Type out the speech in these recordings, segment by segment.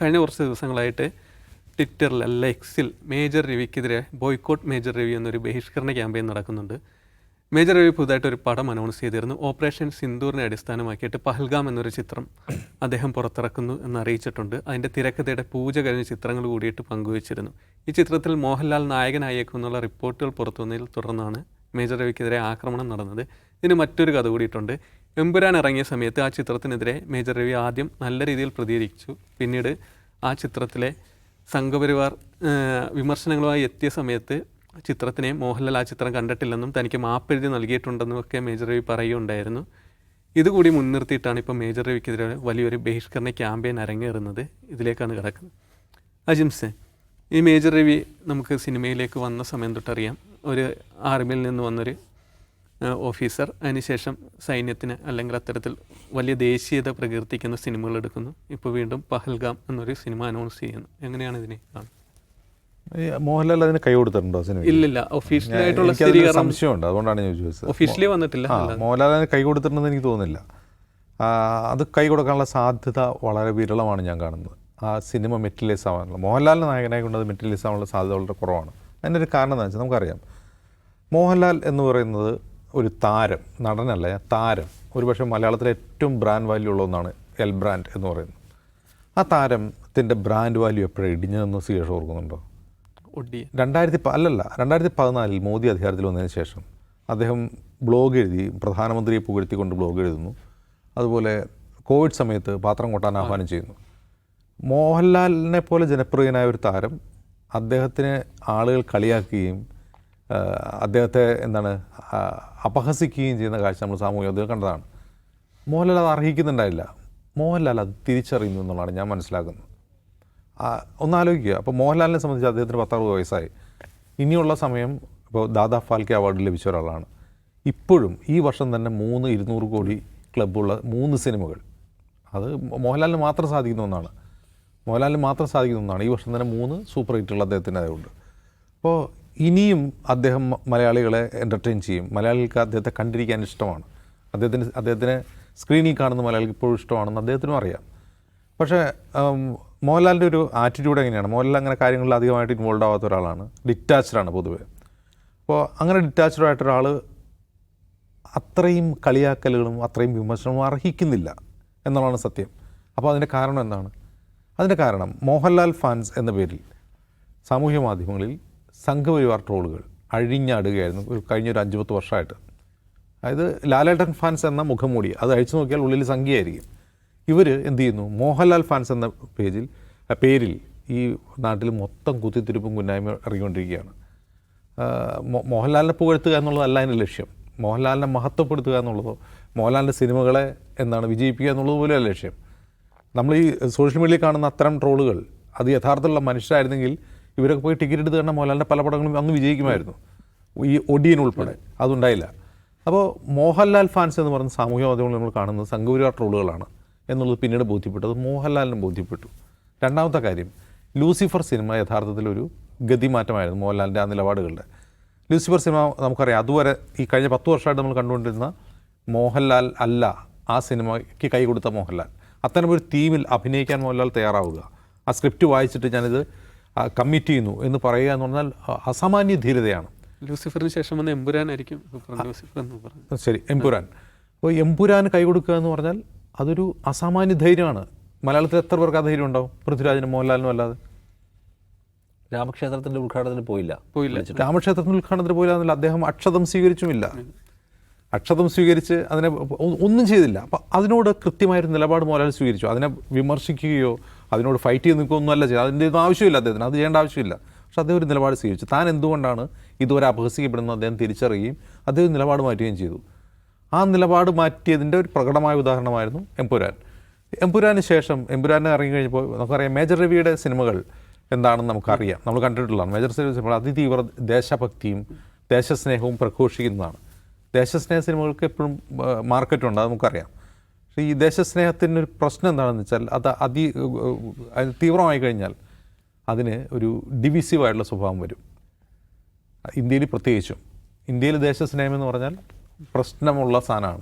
കഴിഞ്ഞ കുറച്ച് ദിവസങ്ങളായിട്ട് ട്വിറ്ററിൽ അല്ല എക്സിൽ മേജർ രവിക്കെതിരെ ബോയ്ക്കോട്ട് മേജർ രവി എന്നൊരു ബഹിഷ്കരണ ക്യാമ്പയിൻ നടക്കുന്നുണ്ട്. മേജർ രവി പുതുതായിട്ട് ഒരു പടം അനൗൺസ് ചെയ്തിരുന്നു. ഓപ്പറേഷൻ സിന്ദൂറിനെ അടിസ്ഥാനമാക്കിയിട്ട് പഹൽഗാം എന്നൊരു ചിത്രം അദ്ദേഹം പുറത്തിറക്കുന്നു എന്ന് അറിയിച്ചിട്ടുണ്ട് അതിന്റെ തിരക്കഥയുടെ പൂജ കഴിഞ്ഞ ചിത്രങ്ങൾ കൂടിയിട്ട് പങ്കുവച്ചിരുന്നു. ഈ ചിത്രത്തിൽ മോഹൻലാൽ നായകനായേക്കും എന്നുള്ള റിപ്പോർട്ടുകൾ പുറത്തുവന്നതിൽ തുടർന്നാണ് മേജർ രവിക്കെതിരെ ആക്രമണം നടന്നത്. ഇതിന് മറ്റൊരു കഥ കൂടിയിട്ടുണ്ട്. എമ്പുരാൻ ഇറങ്ങിയ സമയത്ത് ആ ചിത്രത്തിനെതിരെ മേജർ രവി ആദ്യം നല്ല രീതിയിൽ പ്രതികരിച്ചു. പിന്നീട് ആ ചിത്രത്തിലെ സംഘപരിവാർ വിമർശനങ്ങളുമായി എത്തിയ സമയത്ത് ചിത്രത്തിനെ മോഹൻലാൽ ആ ചിത്രം കണ്ടിട്ടില്ലെന്നും തനിക്ക് മാപ്പെഴുതി നൽകിയിട്ടുണ്ടെന്നും ഒക്കെ മേജർ രവി പറയുകയുണ്ടായിരുന്നു. ഇതുകൂടി മുൻനിർത്തിയിട്ടാണ് ഇപ്പോൾ മേജർ രവിക്കെതിരെ വലിയൊരു ബഹിഷ്കരണ ക്യാമ്പയിൻ അരങ്ങേറുന്നത്. ഇതിലേക്കാണ് കിടക്കുന്നത്. അജിംസെ ഈ മേജർ രവി നമുക്ക് സിനിമയിലേക്ക് വന്ന സമയം തൊട്ടറിയാം. ഒരു ആർമിയിൽ നിന്ന് വന്നൊരു ഓഫീസർ അതിനുശേഷം സൈന്യത്തിന് അല്ലെങ്കിൽ അത്തരത്തിൽ വലിയ ദേശീയത പ്രകീർത്തിക്കുന്ന സിനിമകൾ എടുക്കുന്നു. ഇപ്പോൾ വീണ്ടും പഹൽഗാം എന്നൊരു സിനിമ അനൗൺസ് ചെയ്യുന്നു. എങ്ങനെയാണ് ഇതിനെ കാണുന്നത്? മോഹൻലാൽ അതിന് കൈ കൊടുത്തിട്ടുണ്ടോ സിനിമ ഇല്ലില്ല ഒഫീഷ്യലായിട്ടുള്ള സംശയമുണ്ട് അതുകൊണ്ടാണ് ഞാൻ ചോദിച്ചത്. ഒഫീഷ്യലി വന്നിട്ടില്ല മോഹൻലാൽ അതിന് കൈ കൊടുത്തിട്ടുണ്ടെന്ന് എനിക്ക് തോന്നുന്നില്ല. അത് കൈ കൊടുക്കാനുള്ള സാധ്യത വളരെ വിരളമാണ് ഞാൻ കാണുന്നത്. ആ സിനിമ മെറ്റലൈസ് ആവാനുള്ള മോഹൻലാലിന് നായകനായി കൊണ്ട് അത് മെറ്റലൈസ് ആവാനുള്ള സാധ്യത വളരെ കുറവാണ്. അതിന്റെ ഒരു കാരണം എന്താണെന്ന് വെച്ചാൽ നമുക്കറിയാം. മോഹൻലാൽ എന്ന് പറയുന്നത് ഒരു താരം നടനല്ല താരം. ഒരുപക്ഷെ മലയാളത്തിലെ ഏറ്റവും ബ്രാൻഡ് വാല്യൂ ഉള്ള ഒന്നാണ് എൽ ബ്രാൻഡ് എന്ന് പറയുന്നത്. ആ താരത്തിന്റെ ബ്രാൻഡ് വാല്യൂ എപ്പോഴും ഇടിഞ്ഞതെന്ന് ശേഷം ഓർക്കുന്നുണ്ടോ? ഒടി. രണ്ടായിരത്തി അല്ലല്ല രണ്ടായിരത്തി പതിനാലിൽ മോദി അധികാരത്തിൽ വന്നതിന് ശേഷം അദ്ദേഹം ബ്ലോഗ് എഴുതി പ്രധാനമന്ത്രിയെ പുകഴ്ത്തിക്കൊണ്ട് ബ്ലോഗ് എഴുതുന്നു. അതുപോലെ കോവിഡ് സമയത്ത് പാത്രം കൊട്ടാൻ ആഹ്വാനം ചെയ്യുന്നു. മോഹൻലാലിനെ പോലെ ജനപ്രിയനായ ഒരു താരം അദ്ദേഹത്തിന് ആളുകൾ കളിയാക്കുകയും അദ്ദേഹത്തെ എന്താണ് അപഹസിക്കുകയും ചെയ്യുന്ന കാഴ്ച നമ്മൾ സാമൂഹ്യത്തിൽ കണ്ടതാണ്. മോഹൻലാൽ അത് അർഹിക്കുന്നുണ്ടായില്ല. മോഹൻലാൽ അത് തിരിച്ചറിയുന്നു എന്നുള്ളതാണ് ഞാൻ മനസ്സിലാക്കുന്നത്. ഒന്നാലോചിക്കുക. അപ്പോൾ മോഹൻലാലിനെ സംബന്ധിച്ച് അദ്ദേഹത്തിന് പത്തറുപത് വയസ്സായി. ഇനിയുള്ള സമയം ഇപ്പോൾ ദാദാ ഫാൽക്കെ അവാർഡ് ലഭിച്ച ഒരാളാണ്. ഇപ്പോഴും ഈ വർഷം തന്നെ മൂന്ന് ഇരുന്നൂറ് കോടി ക്ലബ്ബുള്ള മൂന്ന് സിനിമകൾ. അത് മോഹൻലാലിന് മാത്രം സാധിക്കുന്ന ഒന്നാണ്. മോഹൻലാലിന് മാത്രം സാധിക്കുന്ന ഒന്നാണ്. ഈ വർഷം തന്നെ മൂന്ന് സൂപ്പർ ഹിറ്റുകൾ അദ്ദേഹത്തിന്റെ ഉണ്ട് അപ്പോൾ ഇനിയും അദ്ദേഹം മലയാളികളെ എന്റർടൈൻ ചെയ്യും. മലയാളികൾക്ക് അദ്ദേഹത്തെ കണ്ടിരിക്കാൻ ഇഷ്ടമാണ്. അദ്ദേഹത്തിന് അദ്ദേഹത്തിന് സ്ക്രീനിൽ കാണുന്ന മലയാളിക്ക് ഇപ്പോഴും ഇഷ്ടമാണെന്ന് അദ്ദേഹത്തിനും അറിയാം. പക്ഷേ മോഹൻലാലിന്റെ ഒരു ആറ്റിറ്റ്യൂഡ് എങ്ങനെയാണ്? മോഹൻലാൽ അങ്ങനെ കാര്യങ്ങളിൽ അധികമായിട്ട് ഇൻവോൾവ് ആവാത്ത ഒരാളാണ്. ഡിറ്റാച്ച്ഡാണ് പൊതുവേ. അപ്പോൾ അങ്ങനെ ഡിറ്റാച്ച്ഡ് ആയിട്ട് ഒരാൾ അത്രയും കളിയാക്കലുകളും അത്രയും വിമർശനവും അർഹിക്കുന്നില്ല എന്നുള്ളതാണ് സത്യം. അപ്പോൾ അതിന്റെ കാരണം എന്താണ്? അതിന്റെ കാരണം മോഹൻലാൽ ഫാൻസ് എന്ന പേരിൽ സാമൂഹ്യ മാധ്യമങ്ങളിൽ സംഘപരിവാർ ട്രോളുകൾ അഴിഞ്ഞാടുകയായിരുന്നു. ഒരു കഴിഞ്ഞൊരു അഞ്ച് പത്ത് വർഷമായിട്ട്. അതായത് ലാലേട്ടൻ ഫാൻസ് എന്ന മുഖംമൂടി അത് അഴിച്ചു നോക്കിയാൽ ഉള്ളിൽ സംഖ്യയായിരിക്കും. ഇവർ എന്ത് ചെയ്യുന്നു? മോഹൻലാൽ ഫാൻസ് എന്ന പേജിൽ പേരിൽ ഈ നാട്ടിൽ മൊത്തം കുത്തിത്തിരിപ്പും കുന്നായ്മ ഇറങ്ങിക്കൊണ്ടിരിക്കുകയാണ്. മോഹൻലാലിനെ പുകഴ്ത്തുക എന്നുള്ളതല്ല അതിന്റെ ലക്ഷ്യം. മോഹൻലാലിനെ മഹത്വപ്പെടുത്തുക എന്നുള്ളതോ മോഹൻലാലിന്റെ സിനിമകളെ എന്താണ് വിജയിപ്പിക്കുക എന്നുള്ളത് പോലെയല്ല ലക്ഷ്യം. നമ്മൾ ഈ സോഷ്യൽ മീഡിയയിൽ കാണുന്ന അത്തരം ട്രോളുകൾ അത് യഥാർത്ഥമുള്ള മനുഷ്യരായിരുന്നെങ്കിൽ ഇവരൊക്കെ പോയി ടിക്കറ്റ് എടുത്ത് കണ്ട മോഹൻലാലിന്റെ പല പടങ്ങളും അന്ന് വിജയിക്കുമായിരുന്നു. ഈ ഒടിയൻ ഉൾപ്പെടെ. അതുണ്ടായില്ല. അപ്പോൾ മോഹൻലാൽ ഫാൻസ് എന്ന് പറയുന്ന സാമൂഹ്യ മാധ്യമങ്ങളിൽ നമ്മൾ കാണുന്നത് സംഘപരിവാർ ട്രോളുകളാണ് എന്നുള്ളത് പിന്നീട് ബോധ്യപ്പെട്ടത് മോഹൻലാലിനും ബോധ്യപ്പെട്ടു. രണ്ടാമത്തെ കാര്യം ലൂസിഫർ സിനിമ യഥാർത്ഥത്തിൽ ഒരു ഗതിമാറ്റമായിരുന്നു മോഹൻലാലിന്റെ ആ നിലപാടുകളുടെ. ലൂസിഫർ സിനിമ നമുക്കറിയാം അതുവരെ ഈ കഴിഞ്ഞ പത്ത് വർഷമായിട്ട് നമ്മൾ കണ്ടുകൊണ്ടിരുന്ന മോഹൻലാൽ അല്ല ആ സിനിമയ്ക്ക് കൈ കൊടുത്ത മോഹൻലാൽ. അത്തരമൊരു തീമിൽ അഭിനയിക്കാൻ മോഹൻലാൽ തയ്യാറാവുക. ആ സ്ക്രിപ്റ്റ് വായിച്ചിട്ട് ഞാനിത് കമ്മിറ്റ് ചെയ്യുന്നു എന്ന് പറയുക എന്ന് പറഞ്ഞാൽ അസാമാന്യ ധീരതയാണ്. ലൂസിഫറിന് ശേഷം വന്ന എമ്പുരാനായിരിക്കും. ലൂസിഫർ എന്ന് പറഞ്ഞത് ശരി എംപുരാൻ അപ്പോൾ എമ്പുരാൻ കൈ കൊടുക്കുക എന്ന് പറഞ്ഞാൽ അതൊരു അസാമാന്യ ധൈര്യമാണ്. മലയാളത്തിൽ എത്ര പേർക്ക് ആ ധൈര്യം ഉണ്ടാവും? പൃഥ്വിരാജിനും മോഹൻലാലിനും അല്ലാതെ. രാമക്ഷേത്രത്തിന്റെ ഉദ്ഘാടനത്തിന് പോയില്ല. പോയില്ല. രാമക്ഷേത്രത്തിന്റെ ഉദ്ഘാടനത്തിന് പോയില്ല എന്നല്ല അദ്ദേഹം അക്ഷതം സ്വീകരിച്ചുമില്ല. അക്ഷതം സ്വീകരിച്ച് അതിനെ ഒന്നും ചെയ്തില്ല. അപ്പം അതിനോട് കൃത്യമായൊരു നിലപാട് മോഹൻലാൽ സ്വീകരിച്ചു. അതിനെ വിമർശിക്കുകയോ അതിനോട് ഫൈറ്റ് ചെയ്ത് നിൽക്കുകയൊന്നുമല്ല ചെയ്യുക. അതിന്റെ ഒന്നും ആവശ്യമില്ല അദ്ദേഹത്തിന്. അത് ചെയ്യേണ്ട ആവശ്യമില്ല. പക്ഷെ അദ്ദേഹം ഒരു നിലപാട് സ്വീകരിച്ചു. താൻ എന്തുകൊണ്ടാണ് ഇതുവരെ അപഹസിക്കപ്പെടുന്നത്? അദ്ദേഹം തിരിച്ചറിയുകയും അദ്ദേഹം നിലപാട് മാറ്റുകയും ചെയ്തു. ആ നിലപാട് മാറ്റിയതിന്റെ ഒരു പ്രകടമായ ഉദാഹരണമായിരുന്നു എംപുരാൻ. എംപുരാന് ശേഷം എംപുരാനെ ഇറങ്ങി കഴിഞ്ഞപ്പോൾ നമുക്കറിയാം മേജർ രവിയുടെ സിനിമകൾ എന്താണെന്ന് നമുക്കറിയാം. നമ്മൾ കണ്ടിട്ടുള്ളതാണ്. മേജർ രവി സിനിമകൾ അതിതീവ്ര ദേശഭക്തിയും ദേശസ്നേഹവും പ്രഘോഷിക്കുന്നതാണ്. ദേശസ്നേഹ സിനിമകൾക്ക് എപ്പോഴും മാർക്കറ്റുണ്ട് അത് നമുക്കറിയാം. ഈ ദേശസ്നേഹത്തിനൊരു പ്രശ്നം എന്താണെന്ന് വെച്ചാൽ അത് അതി തീവ്രമായി കഴിഞ്ഞാൽ അതിന് ഒരു ഡിവിസീവായിട്ടുള്ള സ്വഭാവം വരും. ഇന്ത്യയിൽ പ്രത്യേകിച്ചും. ഇന്ത്യയിൽ ദേശസ്നേഹം എന്ന് പറഞ്ഞാൽ പ്രശ്നമുള്ള സാധനമാണ്.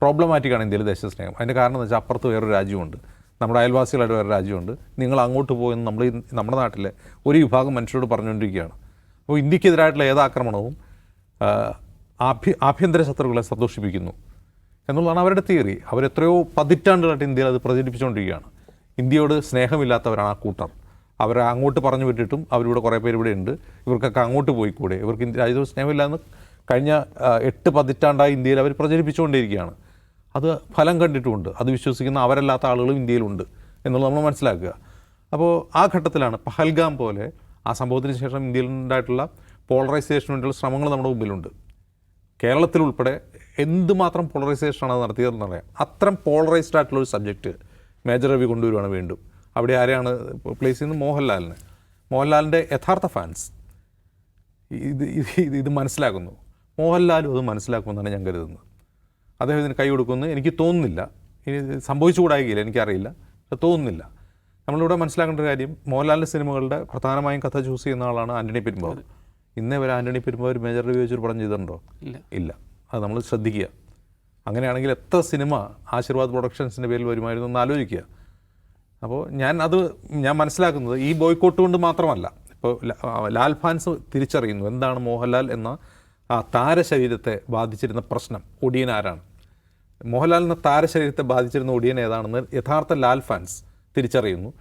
പ്രോബ്ലമാറ്റിക്കാണ് ഇന്ത്യയിൽ ദേശസ്നേഹം. അതിന്റെ കാരണം എന്ന് വെച്ചാൽ അപ്പുറത്ത് വേറൊരു രാജ്യമുണ്ട്. നമ്മുടെ അയൽവാസികളായിട്ട് വേറെ രാജ്യമുണ്ട്. നിങ്ങൾ അങ്ങോട്ട് പോയെന്ന് നമ്മൾ നമ്മുടെ നാട്ടിലെ ഒരു വിഭാഗം മനുഷ്യരോട് പറഞ്ഞുകൊണ്ടിരിക്കുകയാണ്. അപ്പോൾ ഇന്ത്യക്കെതിരായിട്ടുള്ള ഏത് ആക്രമണവും ആഭ്യ ആഭ്യന്തര ശത്രുക്കളെ സന്തോഷിപ്പിക്കുന്നു. എന്നുള്ളതാണ് അവരുടെ തിയറി. അവരെത്രയോ പതിറ്റാണ്ടുകളായിട്ട് ഇന്ത്യയിൽ അത് പ്രചരിപ്പിച്ചുകൊണ്ടിരിക്കുകയാണ്. ഇന്ത്യയോട് സ്നേഹമില്ലാത്തവരാണ് ആ കൂട്ടർ അവരെ അങ്ങോട്ട് പറഞ്ഞു വിട്ടിട്ടും അവരിവിടെ കുറേ പേര് ഇവിടെ ഉണ്ട്. ഇവർക്കൊക്കെ അങ്ങോട്ട് പോയി കൂടെ ഇവർക്ക് ഇന്ത്യ രാജ്യത്തോട് സ്നേഹമില്ലാന്ന് കഴിഞ്ഞ ആ, എട്ട് പതിറ്റാണ്ടായി ഇന്ത്യയിൽ അവർ പ്രചരിപ്പിച്ചുകൊണ്ടിരിക്കുകയാണ്. അത് ഫലം കണ്ടിട്ടുമുണ്ട്. അത് വിശ്വസിക്കുന്ന അവരല്ലാത്ത ആളുകളും ഇന്ത്യയിലുണ്ട് എന്നുള്ളത് നമ്മൾ മനസ്സിലാക്കുക. അപ്പോൾ ആ ഘട്ടത്തിലാണ് പഹൽഗാം പോലെ ആ സംഭവത്തിന് ശേഷം ഇന്ത്യയിലുണ്ടായിട്ടുള്ള പോളറൈസേഷന് വേണ്ടിയുള്ള ശ്രമങ്ങൾ നമ്മുടെ മുമ്പിലുണ്ട്. കേരളത്തിൽ ഉൾപ്പെടെ എന്തുമാത്രം പോളറൈസേഷനാണ് അത് നടത്തിയതെന്ന് അറിയാം. അത്തരം പോളറൈസ്ഡ് ആയിട്ടുള്ള ഒരു സബ്ജക്റ്റ് മേജർ രവി കൊണ്ടുവരുവാണ് വീണ്ടും. അവിടെ ആരെയാണ് പ്ലേസ് ചെയ്യുന്നത്? മോഹൻലാലിന്. മോഹൻലാലിന്റെ യഥാർത്ഥ ഫാൻസ് ഇത് ഇത് മനസ്സിലാക്കുന്നു. മോഹൻലാലും അത് മനസ്സിലാക്കുമെന്നാണ് ഞാൻ കരുതുന്നത്. അദ്ദേഹം ഇതിന് കൈ കൊടുക്കുന്നു എനിക്ക് തോന്നുന്നില്ല. ഇനി സംഭവിച്ചുകൂടായില്ല എനിക്കറിയില്ല. തോന്നുന്നില്ല. നമ്മളിവിടെ മനസ്സിലാക്കേണ്ട ഒരു കാര്യം മോഹൻലാലിന്റെ സിനിമകളുടെ പ്രധാനമായും കഥ ചൂസ് ചെയ്യുന്ന ആളാണ് ആന്റണി പെരുമ്പാവൂർ. ഇന്നേ വരെ ആന്റണി പെരുമ്പാവൂർ മേജർ റിവ്യൂ വെച്ചൊരു പടം ചെയ്തിട്ടുണ്ടോ? ഇല്ല. ഇല്ല. അത് നമ്മൾ ശ്രദ്ധിക്കുക. അങ്ങനെയാണെങ്കിൽ എത്ര സിനിമ ആശീർവാദ് പ്രൊഡക്ഷൻസിന്റെ പേരിൽ വരുമായിരുന്നു എന്ന് ആലോചിക്കുക. അപ്പോൾ ഞാൻ അത് ഞാൻ മനസ്സിലാക്കുന്നത് ഈ ബോയ്ക്കോട്ട് കൊണ്ട് മാത്രമല്ല. ഇപ്പോൾ ലാൽ ഫാൻസ് തിരിച്ചറിയുന്നു എന്താണ് മോഹൻലാൽ എന്ന ആ താരശരീരത്തെ ബാധിച്ചിരുന്ന പ്രശ്നം. ഒടിയൻ ആരാണ്? മോഹൻലാൽ എന്ന താരശരീരത്തെ ബാധിച്ചിരുന്ന ഒടിയൻ ഏതാണെന്ന് യഥാർത്ഥ ലാൽ ഫാൻസ് തിരിച്ചറിയുന്നു.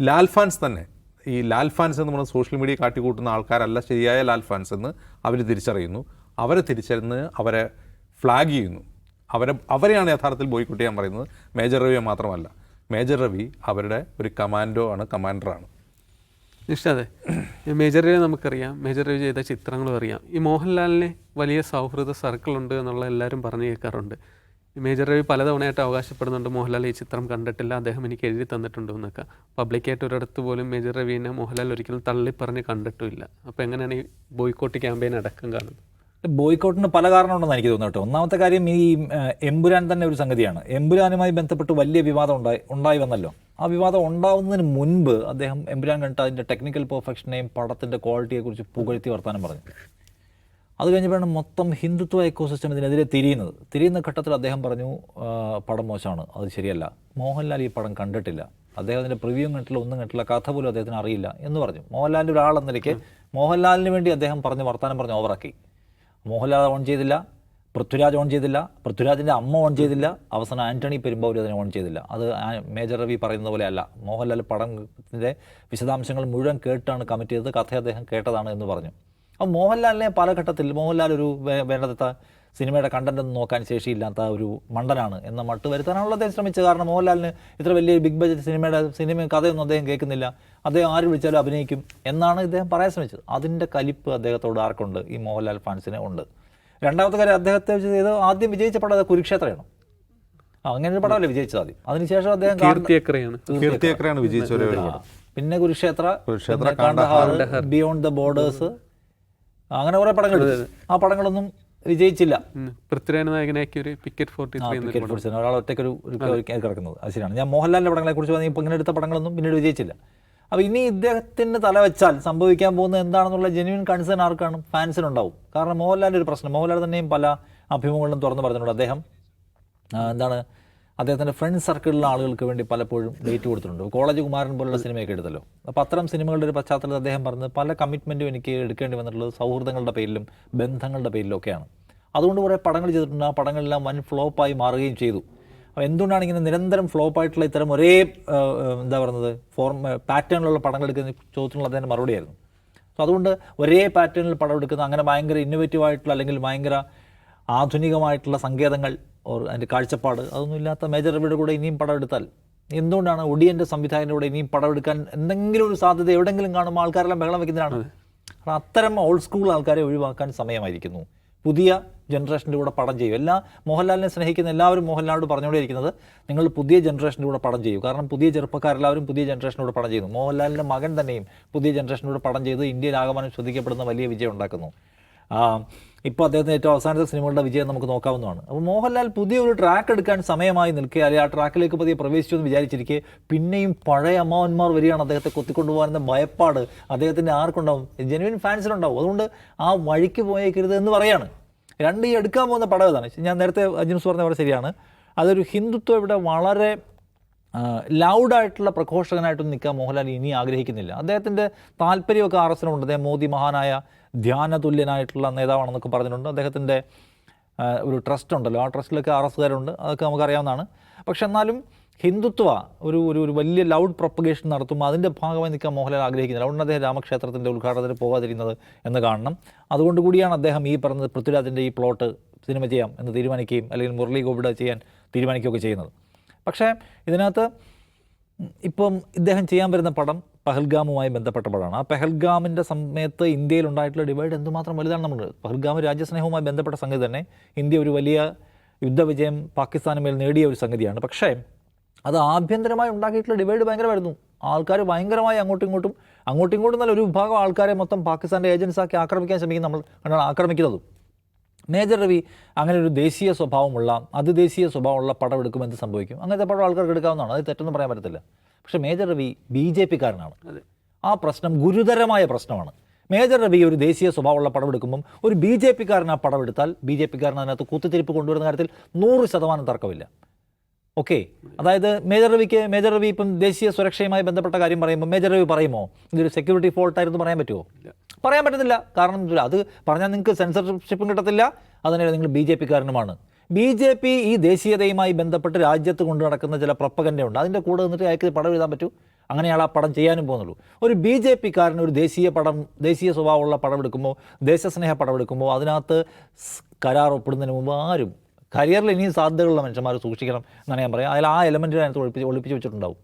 ലാൽ ഫാൻസ് തന്നെ ഈ ലാൽ ഫാൻസ് എന്ന് നമ്മൾ സോഷ്യൽ മീഡിയ കാട്ടിക്കൂട്ടുന്ന ആൾക്കാരല്ല ശരിയായ ലാൽ ഫാൻസ് എന്ന് അവർ തിരിച്ചറിയുന്നു. അവരെ തിരിച്ചെന്ന് അവരെ ഫ്ലാഗ് ചെയ്യുന്നു. അവരെ അവരെയാണ് യഥാർത്ഥത്തിൽ ബോയ്ക്കൂട്ട് ചെയ്യാൻ പറയുന്നത്. മേജർ രവിയെ മാത്രമല്ല. മേജർ രവി അവരുടെ ഒരു കമാൻഡോ ആണ് കമാൻഡറാണ് അതെ മേജർ രവി നമുക്കറിയാം. മേജർ രവി ചെയ്ത ചിത്രങ്ങളും അറിയാം. ഈ മോഹൻലാലിന് വലിയ സൗഹൃദ സർക്കിൾ ഉണ്ട് എന്നുള്ള എല്ലാവരും പറഞ്ഞു കേൾക്കാറുണ്ട്. മേജർ രവി പലതവണയായിട്ട് അവകാശപ്പെടുന്നുണ്ട് മോഹൻലാൽ ഈ ചിത്രം കണ്ടിട്ടില്ല അദ്ദേഹം എനിക്ക് എഴുതി തന്നിട്ടുണ്ട് എന്നൊക്കെ. പബ്ലിക്കായിട്ട് ഒരിടത്ത് പോലും മേജർ രവീനെ മോഹൻലാൽ ഒരിക്കലും തള്ളി പറഞ്ഞ് കണ്ടിട്ടുമില്ല. അപ്പോൾ എങ്ങനെയാണ് ഈ ബോയ്ക്കോട്ട് ക്യാമ്പയിൻ അടക്കം കാണുന്നത്? ബോയ്ക്കോട്ടിന് പല കാരണമുണ്ടെന്ന് എനിക്ക് തോന്നുന്നു കേട്ടോ. ഒന്നാമത്തെ കാര്യം ഈ എമ്പുരാൻ തന്നെ ഒരു സംഗതിയാണ്. എമ്പുരാനുമായി ബന്ധപ്പെട്ട് വലിയ വിവാദം ഉണ്ടായി ഉണ്ടായി വന്നല്ലോ ആ വിവാദം ഉണ്ടാവുന്നതിന് മുൻപ് അദ്ദേഹം എമ്പുരാൻ കണ്ടിട്ട് അതിന്റെ ടെക്നിക്കൽ പെർഫെക്ഷനെയും പടത്തിന്റെ ക്വാളിറ്റിയെക്കുറിച്ച് പുകഴ്ത്തി വർത്താനം പറഞ്ഞു. അത് കഴിഞ്ഞപ്പോഴാണ് മൊത്തം ഹിന്ദുത്വ എക്കോസിസ്റ്റം ഇതിനെതിരെ തിരിയുന്നത്. തിരിയുന്ന ഘട്ടത്തിൽ അദ്ദേഹം പറഞ്ഞു പടം മോശമാണ്. അത് ശരിയല്ല. മോഹൻലാൽ ഈ പടം കണ്ടിട്ടില്ല. അദ്ദേഹം അതിന്റെ പ്രിവ്യൂ കണ്ടിട്ടില്ല ഒന്നും കണ്ടിട്ടില്ല കഥ പോലും അദ്ദേഹത്തിന് അറിയില്ല എന്ന് പറഞ്ഞു. മോഹൻലാലിന്റെ ഒരാളെന്ന നിലയ്ക്ക് മോഹൻലാലിന് വേണ്ടി അദ്ദേഹം പറഞ്ഞ് വർത്താനം പറഞ്ഞ് ഓവറാക്കി മോഹൻലാൽ ഓൺ ചെയ്തില്ല പൃഥ്വിരാജ് ഓൺ ചെയ്തില്ല പൃഥ്വിരാജിന്റെ അമ്മ ഓൺ ചെയ്തില്ല അവസാനം ആന്റണി പെരുമ്പാവൂർ അതിനെ ഓൺ ചെയ്തില്ല. അത് മേജർ രവി പറയുന്നത് പോലെ അല്ല. മോഹൻലാൽ പടത്തിന്റെ വിശദാംശങ്ങൾ മുഴുവൻ കേട്ടാണ് കമ്മിറ്റ് ചെയ്തത് കഥ അദ്ദേഹം കേട്ടതാണ് എന്ന് പറഞ്ഞു. അപ്പോൾ മോഹൻലാലിനെ പല ഘട്ടത്തിൽ മോഹൻലാൽ ഒരു വേണ്ടത്ര സിനിമയുടെ കണ്ടന്റ് ഒന്നും നോക്കാൻ ശേഷിയില്ലാത്ത ഒരു മണ്ടനാണ് എന്ന മട്ട് വരുത്താനാണല്ലോ അദ്ദേഹം ശ്രമിച്ചത്. കാരണം മോഹൻലാലിന് ഇത്ര വലിയ ബിഗ് ബജറ്റ് സിനിമയുടെ സിനിമ കഥയൊന്നും അദ്ദേഹം കേൾക്കുന്നില്ല. അദ്ദേഹം ആര് വിളിച്ചാലും അഭിനയിക്കും എന്നാണ് ഇദ്ദേഹം പറയാൻ ശ്രമിച്ചത്. അതിന്റെ കലിപ്പ് അദ്ദേഹത്തോട് ആർക്കുണ്ട്? ഈ മോഹൻലാൽ ഫാൻസിനെ ഉണ്ട്. രണ്ടാമത്തെ കാര്യം അദ്ദേഹത്തെ വെച്ച് ചെയ്ത് ആദ്യം വിജയിച്ച പടം അത് കുരുക്ഷേത്രമാണ് ആ, അങ്ങനെ ഒരു പടമല്ലേ വിജയിച്ചത് ആദ്യം. അതിനുശേഷം അദ്ദേഹം വിജയിച്ച പിന്നെ കുരുക്ഷേത്ര ബിയോണ്ട് ദ ബോർഡേഴ്സ് അങ്ങനെ കുറെ പടങ്ങൾ. ആ പടങ്ങളൊന്നും വിജയിച്ചില്ല. ഉം. പൃഥ്വിരാജ് നായകനാക്കിയ ഒരു പിക്കറ്റ് ഫോർട്ടി ത്രീ എന്നൊരു ടിക്കറ്റ് പിടിച്ചത് ഒരാൾ ഒറ്റയ്ക്കൊരു ഒരു ഒരു കിടക്കുന്നത്. അത് ശരിയാണ്. ഞാൻ മോഹൻലാലിന്റെ പടങ്ങളെ കുറിച്ച് പറഞ്ഞാൽ ഇപ്പം ഇങ്ങനെ എടുത്ത പടങ്ങളൊന്നും പിന്നീട് വിജയിച്ചില്ല. അപ്പോൾ ഇനി ഇദ്ദേഹത്തിന് തല വെച്ചാൽ സംഭവിക്കാൻ പോകുന്നത് എന്താണെന്നുള്ള ജെന്യൂൻ കൺസേൺ ആർക്കാണ്? ഫാൻസിനുണ്ടാവും കാരണം മോഹൻലാലിന്റെ ഒരു പ്രശ്നം. മോഹൻലാൽ തന്നെയും പല അഭിമുഖങ്ങളിലും തുറന്നു പറഞ്ഞിട്ടുണ്ട് അദ്ദേഹം. എന്താണ് അദ്ദേഹത്തിന്റെ ഫ്രണ്ട് സർക്കിളിലെ ആളുകൾക്ക് വേണ്ടി പലപ്പോഴും ഡേറ്റ് കൊടുത്തിട്ടുണ്ട്. കോളേജ് കുമാരൻ പോലുള്ള സിനിമയൊക്കെ എടുത്തല്ലോ. അപ്പോൾ അത്തരം സിനിമകളുടെ ഒരു പശ്ചാത്തലത്തിൽ അദ്ദേഹം പറഞ്ഞത് പല കമ്മിറ്റ്മെന്റും എനിക്ക് എടുക്കേണ്ടി വന്നിട്ടുള്ളത് സൗഹൃദങ്ങളുടെ പേരിലും ബന്ധങ്ങളുടെ പേരിലൊക്കെയാണ് അതുകൊണ്ട് കുറേ പടങ്ങൾ ചെയ്തിട്ടുണ്ട്. ആ പടങ്ങളെല്ലാം വൻ ഫ്ലോപ്പായി മാറുകയും ചെയ്തു. അപ്പോൾ എന്തുകൊണ്ടാണ് ഇങ്ങനെ നിരന്തരം ഫ്ലോപ്പ് ആയിട്ടുള്ള ഇത്തരം ഒരേ എന്താ പറയുന്നത് ഫോർം പാറ്റേണിലുള്ള പടങ്ങൾ എടുക്കുന്ന ചോദ്യത്തിനുള്ള അദ്ദേഹം മറുപടിയായിരുന്നു സോ അതുകൊണ്ട് ഒരേ പാറ്റേണിൽ പടം എടുക്കുന്ന അങ്ങനെ ഭയങ്കര ഇന്നോവേറ്റീവ് ആയിട്ടുള്ള അല്ലെങ്കിൽ ഭയങ്കര ആധുനികമായിട്ടുള്ള സങ്കേതങ്ങൾ ഓർ അതിന്റെ കാഴ്ചപ്പാട് അതൊന്നും ഇല്ലാത്ത മേജർ രവിയുടെ കൂടെ ഇനിയും പടം എടുത്താൽ എന്തുകൊണ്ടാണ് ഒടിയന്റെ സംവിധായകന്റെ കൂടെ ഇനിയും പടം എടുക്കാൻ എന്തെങ്കിലും ഒരു സാധ്യത എവിടെയെങ്കിലും കാണുമ്പോൾ ആൾക്കാരെല്ലാം ബഹളം വെക്കുന്നതാണ് കാരണം അത്തരം ഓൾഡ് സ്കൂൾ ആൾക്കാരെ ഒഴിവാക്കാൻ സമയമായിരിക്കുന്നു. പുതിയ ജനറേഷന്റെ കൂടെ പടം ചെയ്യും. എല്ലാ മോഹൻലാലിനെ സ്നേഹിക്കുന്ന എല്ലാവരും മോഹൻലാലിനോട് പറഞ്ഞുകൊണ്ടിരിക്കുന്നത് നിങ്ങൾ പുതിയ ജനറേഷന്റെ കൂടെ പടം ചെയ്യൂ. കാരണം പുതിയ ചെറുപ്പക്കാരെല്ലാവരും പുതിയ ജനറേഷനോട് പടം ചെയ്യുന്നു. മോഹൻലാലിന്റെ മകൻ തന്നെയും പുതിയ ജനറേഷനോട് പടം ചെയ്ത് ഇന്ത്യയിൽ ആകമാനം ശ്രദ്ധിക്കപ്പെടുന്ന വലിയ വിജയം ഉണ്ടാക്കുന്നു. ഇപ്പോൾ അദ്ദേഹത്തിന് ഏറ്റവും അവസാനത്തെ സിനിമകളുടെ വിജയം നമുക്ക് നോക്കാവുന്നതാണ്. അപ്പോൾ മോഹൻലാൽ പുതിയൊരു ട്രാക്ക് എടുക്കാൻ സമയമായി നിൽക്കുക അല്ലെങ്കിൽ ആ ട്രാക്കിലേക്ക് പതിയെ പ്രവേശിച്ചു എന്ന് വിചാരിച്ചിരിക്കെ. പിന്നെയും പഴയ അമ്മാവന്മാർ വരികയാണ് അദ്ദേഹത്തെ കൊത്തിക്കൊണ്ടുപോകാനെന്ന ഭയപ്പാട് അദ്ദേഹത്തിന്റെ ആർക്കുണ്ടാവും? ജെനുവിൻ ഫാൻസിനുണ്ടാവും അതുകൊണ്ട് ആ വഴിക്ക് പോയേക്കരുത് എന്ന് പറയാണ്. രണ്ട് ഈ എടുക്കാൻ പോകുന്ന പടം ഇതാണ്. ഞാൻ നേരത്തെ അജിൻസ് പറഞ്ഞ പോലെ ശരിയാണ്. അതൊരു ഹിന്ദുത്വം ഇവിടെ വളരെ ലൗഡായിട്ടുള്ള പ്രഘോഷകനായിട്ടൊന്നും നിൽക്കാൻ മോഹൻലാൽ ഇനി ആഗ്രഹിക്കുന്നില്ല. അദ്ദേഹത്തിന്റെ താല്പര്യമൊക്കെ ആർ എസിനുണ്ട് അദ്ദേഹം മോദി മഹാനായ ധ്യാനതുല്യനായിട്ടുള്ള നേതാവാണെന്നൊക്കെ പറഞ്ഞിട്ടുണ്ട്. അദ്ദേഹത്തിന്റെ ഒരു ട്രസ്റ്റ് ഉണ്ടല്ലോ. ആ ട്രസ്റ്റിലൊക്കെ ആർ എസ്കാരുണ്ട് അതൊക്കെ നമുക്കറിയാവുന്നതാണ്. പക്ഷെ എന്നാലും ഹിന്ദുത്വ ഒരു ഒരു ഒരു വലിയ ലൗഡ് പ്രൊപ്പഗേഷൻ നടത്തുമ്പോൾ അതിന്റെ ഭാഗമായി നിൽക്കാൻ മോഹൻലാൽ ആഗ്രഹിക്കുന്നില്ല. അതുകൊണ്ട് അദ്ദേഹം രാമക്ഷേത്രത്തിന്റെ ഉദ്ഘാടനത്തിന് പോകാതിരുന്നത് എന്ന് കാണണം. അതുകൊണ്ട് കൂടിയാണ് അദ്ദേഹം ഈ പറഞ്ഞത് പൃഥ്വിരാജിന്റെ ഈ പ്ലോട്ട് സിനിമ ചെയ്യാം എന്ന് തീരുമാനിക്കുകയും അല്ലെങ്കിൽ മുരളി ഗോപിഡ ചെയ്യാൻ തീരുമാനിക്കുകയൊക്കെ ചെയ്യുന്നത്. പക്ഷേ ഇതിനകത്ത് ഇപ്പം ഇദ്ദേഹം ചെയ്യാൻ വരുന്ന പടം പഹൽഗാമുമായി ബന്ധപ്പെട്ടപ്പോഴാണ്. ആ പെഹൽഗാമിന്റെ സമയത്ത് ഇന്ത്യയിൽ ഉണ്ടായിട്ടുള്ള ഡിവൈഡ് എന്തുമാത്രം വലുതാണ് നമ്മൾ പഹൽഗാം രാജ്യസ്നേഹവുമായി ബന്ധപ്പെട്ട സംഗതി തന്നെ ഇന്ത്യ ഒരു വലിയ യുദ്ധവിജയം പാകിസ്ഥാന് മേൽ നേടിയ ഒരു സംഗതിയാണ്. പക്ഷേ അത് ആഭ്യന്തരമായി ഉണ്ടാക്കിയിട്ടുള്ള ഡിവൈഡ് ഭയങ്കരമായിരുന്നു. ആൾക്കാർ ഭയങ്കരമായി അങ്ങോട്ടും ഇങ്ങോട്ടും അങ്ങോട്ടും ഇങ്ങോട്ടും നല്ല ഒരു വിഭാഗം ആൾക്കാരെ മൊത്തം പാകിസ്ഥാന്റെ ഏജൻസാക്കി ആക്രമിക്കാൻ ശ്രമിക്കും നമ്മൾ കണ്ടാണ് ആക്രമിക്കുന്നതും. മേജർ രവി അങ്ങനെ ഒരു ദേശീയ സ്വഭാവമുള്ള അതിദേശീയ സ്വഭാവമുള്ള പടം എടുക്കുമ്പോൾ എന്ത് സംഭവിക്കും? അങ്ങനത്തെ പടം ആൾക്കാർക്ക് എടുക്കാവുന്നതാണ്. അത് തെറ്റൊന്നും പറയാൻ പറ്റത്തില്ല. പക്ഷേ മേജർ രവി ബി ജെ പിക്കാരനാണ്. ആ പ്രശ്നം ഗുരുതരമായ പ്രശ്നമാണ്. മേജർ രവി ഒരു ദേശീയ സ്വഭാവമുള്ള പടമെടുക്കുമ്പം ഒരു ബി ജെ പിക്കാരൻ ആ പടമെടുത്താൽ ബി ജെ പിക്കാരൻ അതിനകത്ത് കുത്തിത്തിരിപ്പ് കൊണ്ടുവരുന്ന കാര്യത്തിൽ നൂറ് ശതമാനം തർക്കമില്ല. ഓക്കെ? അതായത് മേജർ രവിക്ക് മേജർ രവി ഇപ്പം ദേശീയ സുരക്ഷയുമായി ബന്ധപ്പെട്ട കാര്യം പറയുമ്പോൾ മേജർ രവി പറയുമോ? ഇതൊരു സെക്യൂരിറ്റി ഫോൾട്ടായിരുന്നു പറയാൻ പറ്റുമോ? പറയാൻ പറ്റത്തില്ല കാരണം അത് പറഞ്ഞാൽ നിങ്ങൾക്ക് സെൻസർഷിപ്പും കിട്ടത്തില്ല. അതിനെ നിങ്ങൾ ബി ജെ പിക്കാരനുമാണ്. ബി ജെ പി ഈ ദേശീയതയുമായി ബന്ധപ്പെട്ട് രാജ്യത്ത് കൊണ്ടു നടക്കുന്ന ചില പ്രപ്പകന്റെയുണ്ട് അതിന്റെ കൂടെ നിന്നിട്ട് അയാൾക്ക് പടം എഴുതാൻ പറ്റൂ? അങ്ങനെയാണ് ആ പടം ചെയ്യാനും പോകുന്നുള്ളൂ. ഒരു ബി ജെ പിക്കാരൻ ഒരു ദേശീയ പടം ദേശീയ സ്വഭാവമുള്ള പടം എടുക്കുമ്പോൾ ദേശസ്നേഹ പടം എടുക്കുമ്പോൾ അതിനകത്ത് കരാർ ഒപ്പിടുന്നതിന് മുമ്പ് ആരും കരിയറിൽ ഇനിയും സാധ്യതകളുള്ള മനുഷ്യന്മാർ സൂക്ഷിക്കണം എന്നാണ് ഞാൻ പറയുക അതിൽ ആ എലമെന്റിനെ അതിനകത്ത് ഒളിപ്പിച്ച് ഒളിപ്പിച്ച് വെച്ചിട്ടുണ്ടാവും.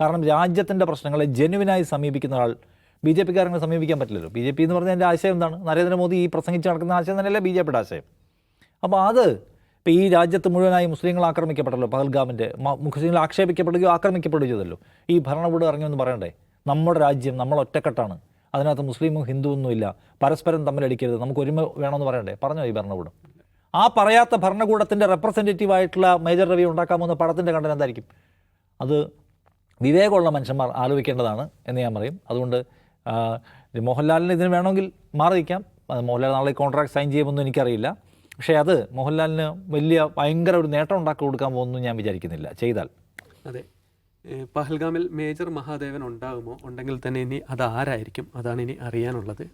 കാരണം രാജ്യത്തിന്റെ പ്രശ്നങ്ങളെ ജെനുവിനായി സമീപിക്കുന്ന ആൾ ബി ജെ പിക്കാരനെ സമീപിക്കാൻ പറ്റില്ലല്ലോ. ബി ജെ പി എന്ന് പറഞ്ഞാൽ എന്റെ ആശയം എന്താണ്? നരേന്ദ്രമോദി ഈ പ്രസംഗിച്ച് നടക്കുന്ന ആശയം തന്നെയല്ലേ ബി ജെ പിയുടെ ആശയം. അപ്പോൾ അത് ഇപ്പോൾ ഈ രാജ്യത്ത് മുഴുവനായി മുസ്ലിങ്ങൾ ആക്രമിക്കപ്പെട്ടല്ലോ പഹൽഗാമിന്റെ മുസ്ലിങ്ങൾ ആക്ഷേപിക്കപ്പെടുകയോ ആക്രമിക്കപ്പെടുകയോ ചെയ്തല്ലോ. ഈ ഭരണകൂടം ഇറങ്ങിയെന്ന് പറയണ്ടേ? നമ്മുടെ രാജ്യം നമ്മൾ ഒറ്റക്കെട്ടാണ്. അതിനകത്ത് മുസ്ലിമും ഹിന്ദുവൊന്നും ഇല്ല. പരസ്പരം തമ്മിലടിക്കരുത് നമുക്ക് ഒരുമ വേണമെന്ന് പറയണ്ടേ? പറഞ്ഞോ ഈ ഭരണകൂടം? ആ പറയാത്ത ഭരണകൂടത്തിന്റെ റെപ്രസെന്റേറ്റീവ് ആയിട്ടുള്ള മേജർ രവി ഉണ്ടാക്കാമെന്ന പടത്തിന്റെ കണ്ടൻ എന്തായിരിക്കും? അത് വിവേകമുള്ള മനുഷ്യന്മാർ ആലോചിക്കേണ്ടതാണ് എന്ന് ഞാൻ പറയും. അതുകൊണ്ട് മോഹൻലാലിന് ഇതിന് വേണമെങ്കിൽ മാറിയിരിക്കാം. മോഹൻലാൽ നാളെ കോൺട്രാക്ട് സൈൻ ചെയ്യുമെന്നും എനിക്കറിയില്ല. പക്ഷേ അത് മോഹൻലാലിന് വലിയ ഭയങ്കര ഒരു നേട്ടം ഉണ്ടാക്കി കൊടുക്കാൻ പോകുന്നു ഞാൻ വിചാരിക്കുന്നില്ല. ചെയ്താൽ. അതെ. പഹൽഗാമിൽ മേജർ മഹാദേവൻ ഉണ്ടാകുമോ? ഉണ്ടെങ്കിൽ തന്നെ ഇനി അത് ആരായിരിക്കും? അതാണ് ഇനി അറിയാനുള്ളത്.